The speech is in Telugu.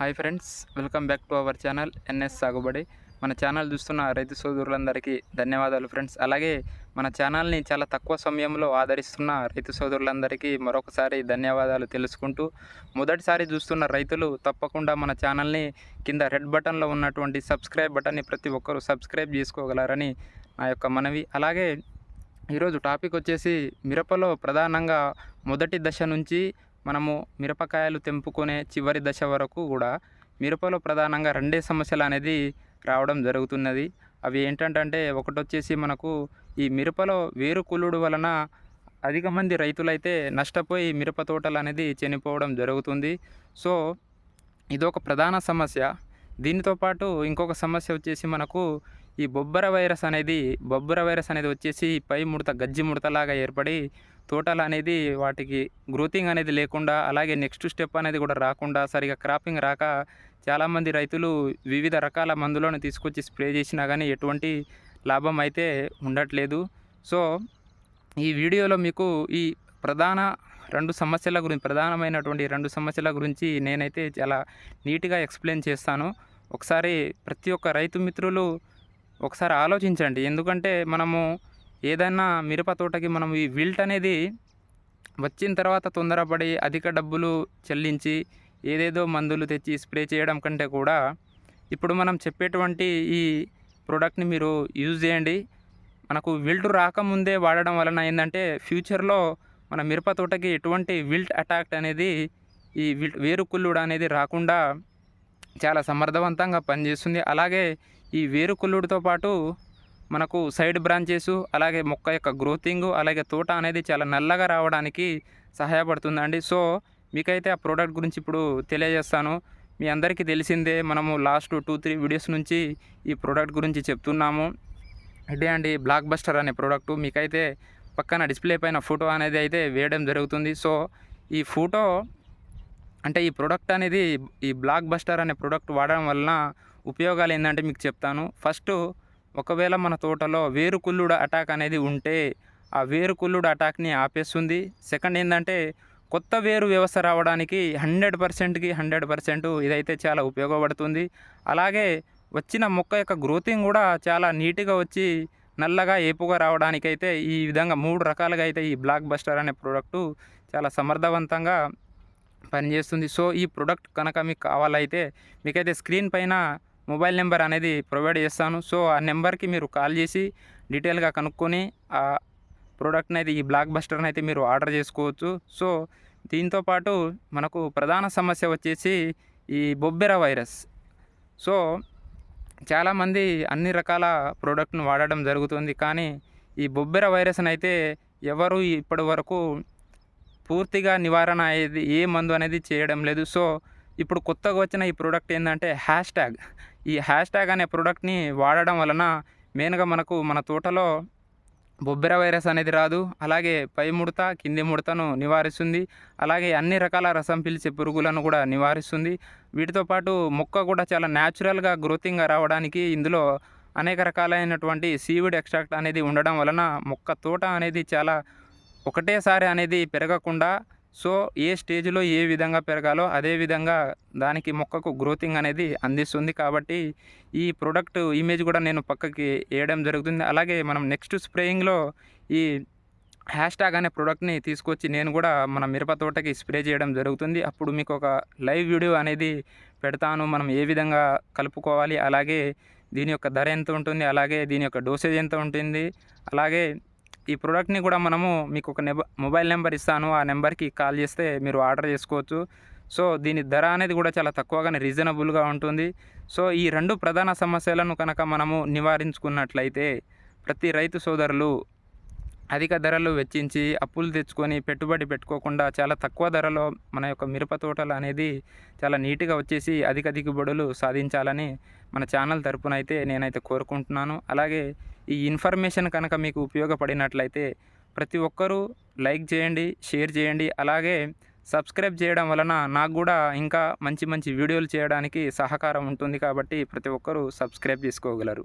Hi friends welcome back to our channel N S Sagubadi. మన ఛానల్ చూస్తున్న రైతు సోదరులందరికీ ధన్యవాదాలు ఫ్రెండ్స్. అలాగే మన ఛానల్ని చాలా తక్కువ సమయంలో ఆదరిస్తున్న రైతు సోదరులందరికీ మరొకసారి ధన్యవాదాలు తెలుసుకుంటూ మొదటిసారి చూస్తున్న రైతులు తప్పకుండా మన ఛానల్ని కింద రెడ్ బటన్లో ఉన్నటువంటి సబ్స్క్రైబ్ బటన్ని ప్రతి ఒక్కరూ సబ్స్క్రైబ్ చేసుకోగలరని నా యొక్క మనవి. అలాగే ఈరోజు టాపిక్ వచ్చేసి మిరపలో ప్రధానంగా మొదటి దశ నుంచి మనము మిరపకాయలు తెంపుకునే చివరి దశ వరకు కూడా మిరపలో ప్రధానంగా రెండే సమస్యలు అనేది రావడం జరుగుతున్నది. అవి ఏంటంటే ఒకటి వచ్చేసి మనకు ఈ మిరపలో వేరు కుళ్ళుడు వలన అధిక మంది రైతులైతే నష్టపోయి మిరప తోటలు అనేది చనిపోవడం జరుగుతుంది. సో ఇదొక ప్రధాన సమస్య. దీనితో పాటు ఇంకొక సమస్య వచ్చేసి మనకు ఈ బొబ్బర వైరస్ అనేది బొబ్బర వైరస్ అనేది వచ్చేసి పై ముడత గజ్జి ముడతలాగా ఏర్పడి తోటలు అనేది వాటికి గ్రోతింగ్ అనేది లేకుండా అలాగే నెక్స్ట్ స్టెప్ అనేది కూడా రాకుండా సరిగా క్రాపింగ్ రాక చాలామంది రైతులు వివిధ రకాల మందులను తీసుకొచ్చి స్ప్రే చేసినా కానీ ఎటువంటి లాభం అయితే ఉండట్లేదు. సో ఈ వీడియోలో మీకు ఈ ప్రధాన రెండు సమస్యల గురించి ప్రధానమైనటువంటి రెండు సమస్యల గురించి నేనైతే చాలా నీట్గా ఎక్స్ప్లెయిన్ చేస్తాను. ఒకసారి ప్రతి ఒక్క రైతు మిత్రులు ఒకసారి ఆలోచించండి. ఎందుకంటే మనము ఏదైనా మిరప తోటకి మనం ఈ విల్ట్ అనేది వచ్చిన తర్వాత తొందరపడి అధిక డబ్బులు చెల్లించి ఏదేదో మందులు తెచ్చి స్ప్రే చేయడం కంటే కూడా ఇప్పుడు మనం చెప్పేటువంటి ఈ ప్రోడక్ట్ని మీరు యూజ్ చేయండి. మనకు విల్ట్ రాకముందే వాడడం వలన ఏంటంటే ఫ్యూచర్లో మన మిరప తోటకి ఎటువంటి విల్ట్ అటాక్ అనేది ఈ విల్ట్ వేరుకుల్లుడు అనేది రాకుండా చాలా సమర్థవంతంగా పనిచేస్తుంది. అలాగే ఈ వేరుకుల్లుడితో పాటు మనకు సైడ్ బ్రాంచెస్ అలాగే మొక్క యొక్క గ్రోతింగ్ అలాగే తోట అనేది చాలా నల్లగా రావడానికి సహాయపడుతుందండి. సో మీకైతే ఆ ప్రోడక్ట్ గురించి ఇప్పుడు తెలియజేస్తాను. మీ అందరికీ తెలిసిందే మనము లాస్ట్ టూ త్రీ వీడియోస్ నుంచి ఈ ప్రోడక్ట్ గురించి చెప్తున్నాము. ఇదే అండి బ్లాక్ బస్టర్ అనే ప్రోడక్ట్. మీకైతే పక్కన డిస్ప్లే పైన ఫోటో అనేది అయితే వేయడం జరుగుతుంది. సో ఈ ఫోటో అంటే ఈ ప్రోడక్ట్ అనేది ఈ బ్లాక్ బస్టర్ అనే ప్రోడక్ట్ వాడడం వలన ఉపయోగాలు ఏంటంటే మీకు చెప్తాను. ఫస్ట్ ఒకవేళ మన తోటలో వేరుకుళ్ళుడు అటాక్ అనేది ఉంటే ఆ వేరుకుళ్ళుడు అటాక్ని ఆపేస్తుంది. సెకండ్ ఏంటంటే కొత్త వేరు వ్యవస్థ రావడానికి హండ్రెడ్ పర్సెంట్కి హండ్రెడ్ పర్సెంట్ ఇదైతే చాలా ఉపయోగపడుతుంది. అలాగే వచ్చిన మొక్క యొక్క గ్రోతింగ్ కూడా చాలా నీట్గా వచ్చి నల్లగా ఏపుగా రావడానికైతే ఈ విధంగా మూడు రకాలుగా అయితే ఈ బ్లాక్ బస్టర్ అనే ప్రోడక్టు చాలా సమర్థవంతంగా పనిచేస్తుంది. సో ఈ ప్రోడక్ట్ కనుక మీకు కావాలైతే మీకైతే స్క్రీన్ పైన మొబైల్ నెంబర్ అనేది ప్రొవైడ్ చేస్తాను. సో ఆ నెంబర్కి మీరు కాల్ చేసి డీటెయిల్గా కనుక్కొని ఆ ప్రోడక్ట్ని అయితే ఈ బ్లాక్ బస్టర్ని అయితే మీరు ఆర్డర్ చేసుకోవచ్చు. సో దీంతో పాటు మనకు ప్రధాన సమస్య వచ్చేసి ఈ బొబ్బెర వైరస్. సో చాలామంది అన్ని రకాల ప్రోడక్ట్ను వాడడం జరుగుతుంది. కానీ ఈ బొబ్బెర వైరస్ని అయితే ఎవరు ఇప్పటి వరకు పూర్తిగా నివారణ అయ్యేది ఏ మందు అనేది చేయడం లేదు. సో ఇప్పుడు కొత్తగా వచ్చిన ఈ ప్రోడక్ట్ ఏంటంటే హ్యాష్ ట్యాగ్. ఈ హ్యాష్ ట్యాగ్ అనే ప్రోడక్ట్ని వాడడం వలన మెయిన్గా మనకు మన తోటలో బొబ్బెర వైరస్ అనేది రాదు. అలాగే పై ముడత కింది ముడతను నివారిస్తుంది. అలాగే అన్ని రకాల రసం పిలిచే పురుగులను కూడా నివారిస్తుంది. వీటితో పాటు మొక్క కూడా చాలా న్యాచురల్గా గ్రోతింగ్గా రావడానికి ఇందులో అనేక రకాలైనటువంటి సీవిడ్ ఎక్స్ట్రాక్ట్ అనేది ఉండడం వలన మొక్క తోట అనేది చాలా ఒకటేసారి అనేది పెరగకుండా సో ఏ స్టేజ్లో ఏ విధంగా పెరగాలో అదే విధంగా దానికి మొక్కకు గ్రోతింగ్ అనేది అందిస్తుంది కాబట్టి ఈ ప్రోడక్ట్ ఇమేజ్ కూడా నేను పక్కకి వేయడం జరుగుతుంది. అలాగే మనం నెక్స్ట్ స్ప్రేయింగ్లో ఈ హ్యాష్ ట్యాగ్ అనే ప్రోడక్ట్ని తీసుకొచ్చి నేను కూడా మన మిరప తోటకి స్ప్రే చేయడం జరుగుతుంది. అప్పుడు మీకు ఒక లైవ్ వీడియో అనేది పెడతాను. మనం ఏ విధంగా కలుపుకోవాలి. అలాగే దీని యొక్క ధర ఎంత ఉంటుంది? అలాగే దీని యొక్క డోసేజ్ ఎంత ఉంటుంది? అలాగే ఈ ప్రోడక్ట్ని కూడా మనము మీకు ఒక మొబైల్ నెంబర్ ఇస్తాను. ఆ నెంబర్కి కాల్ చేస్తే మీరు ఆర్డర్ చేసుకోవచ్చు. సో దీని ధర అనేది కూడా చాలా తక్కువగానే రీజనబుల్గా ఉంటుంది. సో ఈ రెండు ప్రధాన సమస్యలను కనుక మనము నివారించుకున్నట్లయితే ప్రతి రైతు సోదరులు అధిక ధరలు వెచ్చించి అప్పులు తెచ్చుకొని పెట్టుబడి పెట్టుకోకుండా చాలా తక్కువ ధరలో మన యొక్క మిరప తోటలు అనేది చాలా నీట్గా వచ్చేసి అధిక దిగుబడులు సాధించాలని మన ఛానల్ తరపున అయితే నేనైతే కోరుకుంటున్నాను. అలాగే ఈ ఇన్ఫర్మేషన్ కనుక మీకు ఉపయోగపడినట్లయితే ప్రతి ఒక్కరూ లైక్ చేయండి షేర్ చేయండి. అలాగే సబ్స్క్రైబ్ చేయడం వలన నాకు కూడా ఇంకా మంచి మంచి వీడియోలు చేయడానికి సహకారం ఉంటుంది కాబట్టి ప్రతి ఒక్కరూ సబ్స్క్రైబ్ చేసుకోగలరు.